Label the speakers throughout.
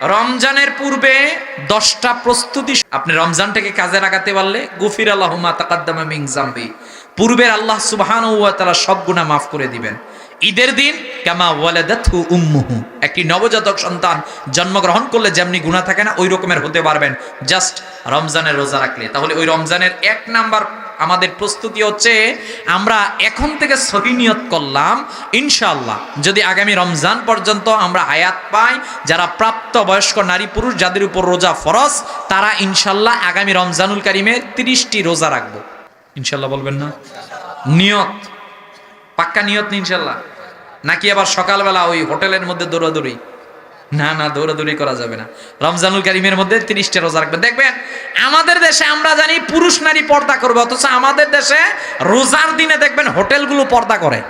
Speaker 1: রমজানের পূর্বে দশটা প্রস্তুতি আপনি রমজানটাকে কাজে লাগাতে পারলে, গুফির জাম্বি। পূর্বের আল্লাহ সুবহানাহু ওয়া তাআলা সব গুনাহ মাফ করে দিবেন। ঈদের দিন কামা ওয়ালাদাতহু উম্মুহু, একটি নবজাতক সন্তান জন্মগ্রহণ করলে যেমনি গুনাহ থাকে না, ওই রকমের হতে পারবেন। জাস্ট রমজানের রোজা রাখলে। তাহলে ওই রমজানের এক নাম্বার আমাদের প্রস্তুতি হচ্ছে, আমরা এখন থেকে সহি নিয়ত করলাম ইনশাল্লাহ যদি আগামী রমজান পর্যন্ত আমরা আয়াত পাই, যারা প্রাপ্ত বয়স্ক নারী পুরুষ, যাদের উপর রোজা ফরজ, তারা ইনশাল্লাহ আগামী রমজানুল কারিমে তিরিশটি রোজা রাখব। ইনশাল্লাহ বলবেন না? নিয়ত। পাক্কা নিয়ত ইনশাল্লাহ নাকি আবার সকালবেলা ওই হোটেলের মধ্যে দৌড়াদৌড়ি? না না, দৌড়াদৌড়ি করা যাবে না। রমজানুল কারিমের মধ্যে তিরিশটা রোজা রাখবেন। দেখবেন, আমাদের দেশে আমরা জানি পুরুষ নারী পর্দা করবে, অথচ আমাদের দেশে রোজার দিনে দেখবেন হোটেলগুলো পর্দা করে।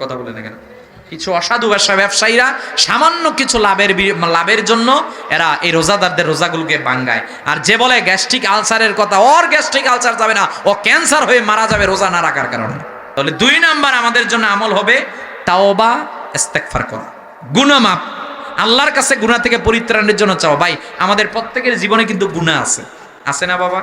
Speaker 1: কথা বলে দেখেন কিছু অসাধু ব্যবসা ব্যবসায়ীরা সামান্য কিছু লাভের লাভের জন্য এরা এই রোজাদারদের রোজাগুলোকে বাঙ্গায়। আর যে বলে গ্যাস্ট্রিক আলসারের কথা, ওর গ্যাস্ট্রিক আলসার যাবে না, ও ক্যান্সার হয়ে মারা যাবে রোজা না রাখার কারণে। তাহলে দুই নাম্বার আমাদের জন্য আমল হবে তাওবা, ইস্তেগফার করা। গুনামাপ আল্লাহর কাছে গুনাহ থেকে পরিত্রাণের জন্য চাও। ভাই, আমাদের প্রত্যেকের জীবনে কিন্তু গুনাহ আছে। আছে না বাবা?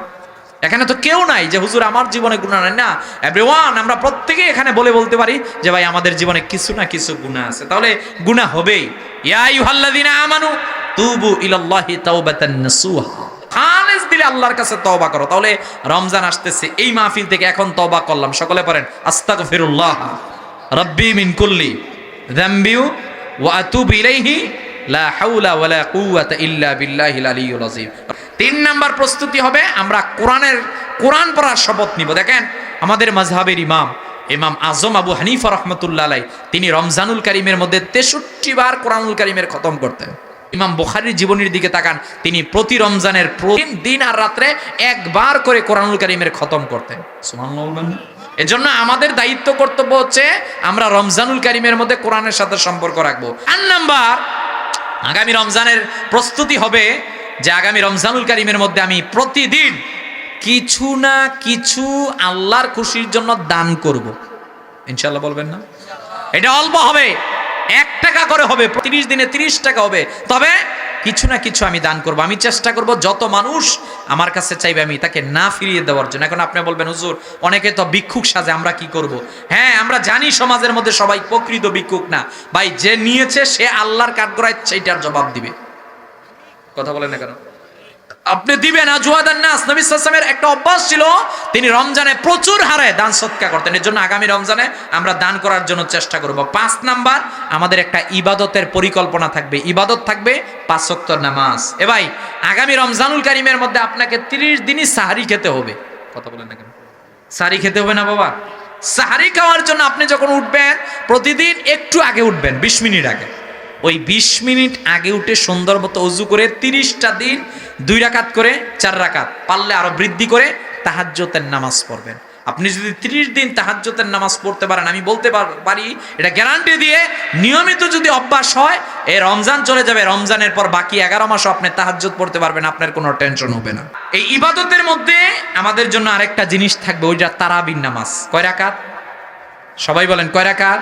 Speaker 1: এখানে তো কেউ নাই যে, হুজুর, আমার জীবনে গুনাহ নাই। না এভরিওয়ান আমরা প্রত্যেকে এখানে বলে বলতে পারি যে, ভাই, আমাদের জীবনে কিছু না কিছু গুনাহ আছে। তাহলে গুনাহ হবেই। ইয়া আইয়ুহাল্লাযিনা আমানু, তুবু ইলাল্লাহি তাওবাতান নাসুহা। খালেস দিলে আল্লাহর কাছে তওবা করো। তাহলে রমজান আসতেছে, এই মাহফিল থেকে এখন তওবা করলাম। সকলে পড়েন, আস্তাগফিরুল্লাহ, রব্বি মিন কুল্লি যামবিউ ওয়া আতুবু ইলাইহি লা ওয়ালা ইল্লা বিল্লাহিল আযীম। তিন নাম্বার প্রস্তুতি হবে, আমরা কোরআনের, কোরআন পড়ার শপথ নিব। দেখেন, আমাদের ইমাম ইমাম আজম আবু হানিফা আলাই তিনি রমজানুল কারিমের মধ্যে তেষট্টি বার কোরআনুল কারিমের খতম করতেন। ইমাম বুখারীর জীবনীর দিকে তাকান, তিনি প্রতি রমজানের প্রতিদিন দিন আর রাত্রে একবার করে কোরআনুল কারিমের খতম করতেন? এজন্য আমাদের দায়িত্ব কর্তব্য হচ্ছে, আমরা রমজানুল কারিমের মধ্যে কোরআনের সাথে সম্পর্ক রাখব। আর নাম্বার আগামী রমজানের প্রস্তুতি হবে যে আগামী রমজানুল কারিমের মধ্যে আমি প্রতিদিন কিছু না কিছু আল্লাহর খুশির জন্য দান করব। ইনশাল্লাহ বলবেন না? এটা অল্প হবে। এক টাকা করে হবে। তিরিশ দিনে তিরিশ টাকা হবে। তবে কিছু না কিছু আমি দান করব, আমি চেষ্টা করব যত মানুষ আমার কাছে চাইবে আমি তাকে না ফিরিয়ে দেওয়ার জন্য। এখন আপনি বলবেন, হুজুর, অনেকে তো ভিক্ষুক সাজে, আমরা কি করব? হ্যাঁ আমরা জানি সমাজের মধ্যে সবাই প্রকৃত ভিক্ষুক না। ভাই, যে নিয়েছে সে আল্লাহর কাঠগড়ায় সেইটার জবাব দিবে। কথা বলে না কেন? আপনি দিবেন আজওয়াদান নাস নবী সাল্লামের একটা অভ্যাস ছিল, তিনি রমজানে প্রচুর হারে দান সৎকার করতেন। এর জন্য আগামী রমজানে আমরা দান করার জন্য চেষ্টা করব। পাঁচ নাম্বার, আমাদের একটা ইবাদতের পরিকল্পনা থাকবে। ইবাদত থাকবে পাঁচ ওয়াক্ত নামাজ। এ ভাই, আগামী রমজানুল কারিমের মধ্যে আপনাকে তিরিশ দিনই সাহারি খেতে হবে। কথা বলেন না কেন? সাহারি খেতে হবে না বাবা? সাহারি খাওয়ার জন্য আপনি যখন উঠবেন, প্রতিদিন একটু আগে উঠবেন, বিশ মিনিট আগে। ওই বিশ মিনিট আগে উঠে সুন্দর মতো অজু করে তিরিশটা দিন দুই রাকাত করে চার রাকাত। পারলে আরও বৃদ্ধি করে তাহাজ্জতের নামাজ পড়বেন। আপনি যদি তিরিশ দিন তাহাজ্জতের নামাজ পড়তে পারেন, আমি বলতে পারি এটা গ্যারান্টি দিয়ে নিয়মিত যদি অভ্যাস হয় এই রমজান চলে যাবে। রমজানের পর বাকি এগারো মাসও আপনি তাহাজ্জত পড়তে পারবেন, আপনার কোনো টেনশন হবে না। এই ইবাদতের মধ্যে আমাদের জন্য আরেকটা জিনিস থাকবে, ওইটা তারাবিন নামাজ। কয় রাকাত? সবাই বলেন কয় রাকাত?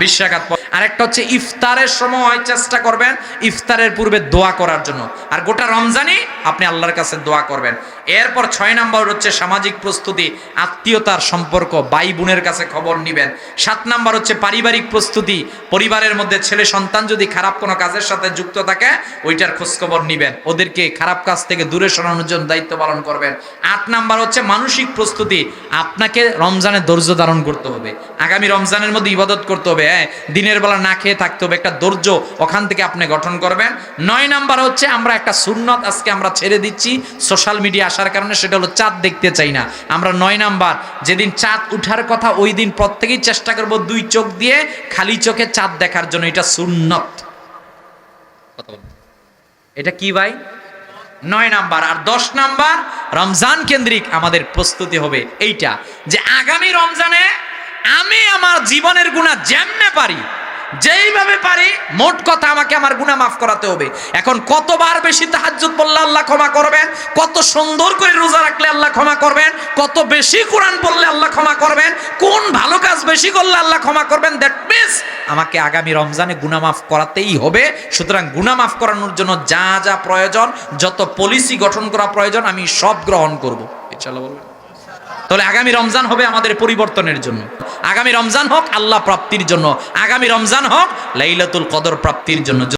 Speaker 1: বিশ রাকাত আরেকটা হচ্ছে ইফতারের সময় চেষ্টা করবেন ইফতারের পূর্বে দোয়া করার জন্য। আর গোটা রমজানই আপনি আল্লাহর কাছে দোয়া করবেন। এরপর ছয় নাম্বার হচ্ছে সামাজিক প্রস্তুতি, আত্মীয়তার সম্পর্ক ভাই বোনের কাছে খবর নিবেন। সাত নাম্বার হচ্ছে পারিবারিক প্রস্তুতি, পরিবারের মধ্যে ছেলে সন্তান যদি খারাপ কোনো কাজের সাথে যুক্ত থাকে, ওইটার খোঁজখবর নিবেন। ওদেরকে খারাপ কাজ থেকে দূরে সরানোর জন্য দায়িত্ব পালন করবেন। আট নাম্বার হচ্ছে মানসিক প্রস্তুতি, আপনাকে রমজানে ধৈর্য ধারণ করতে হবে। আগামী রমজানের মধ্যে ইবাদত করতে হবে হ্যাঁ? দিনের বেলা না খেয়ে থাকতে হবে একটা ধৈর্য ওখান থেকে আপনি গঠন করবেন। নয় নাম্বার হচ্ছে আমরা একটা সুন্নত আজকে আমরা ছেড়ে দিচ্ছি সোশ্যাল মিডিয়া আসার কারণে সেটা হলো চাঁদ দেখতে চাই না। আমরা নয় নাম্বার যেদিন চাঁদ উঠার কথা ওই দিন প্রত্যেকেই চেষ্টা করব দুই চোখ দিয়ে খালি চোখে চাঁদ দেখার জন্য এটা সুন্নত। এটা কি ভাই? নয় নাম্বার আর দশ নাম্বার রমজান কেন্দ্রিক আমাদের প্রস্তুতি হবে এইটা যে আগামী রমজানে আমি আমার জীবনের গুণা যেমনে পারি যেইভাবে পারি, মোট কথা আমাকে আমার গুণা মাফ করাতে হবে। এখন কতবার বেশি তাহাজ্জুদ বললে আল্লাহ ক্ষমা করবেন? কত সুন্দর করে রোজা রাখলে আল্লাহ ক্ষমা করবেন? কত বেশি কোরআন পড়লে আল্লাহ ক্ষমা করবেন? কোন ভালো কাজ বেশি করলে আল্লাহ ক্ষমা করবেন? দ্যাট মিনস আমাকে আগামী রমজানে গুণা মাফ করাতেই হবে। সুতরাং গুনাহ মাফ করানোর জন্য যা যা প্রয়োজন, যত পলিসি গঠন করা প্রয়োজন, আমি সব গ্রহণ করব। ইনশাআল্লাহ বলবেন। তাহলে আগামী রমজান হবে আমাদের পরিবর্তনের জন্য। আগামী রমজান হোক আল্লাহ প্রাপ্তির জন্য। আগামী রমজান হোক লাইলাতুল কদর প্রাপ্তির জন্য।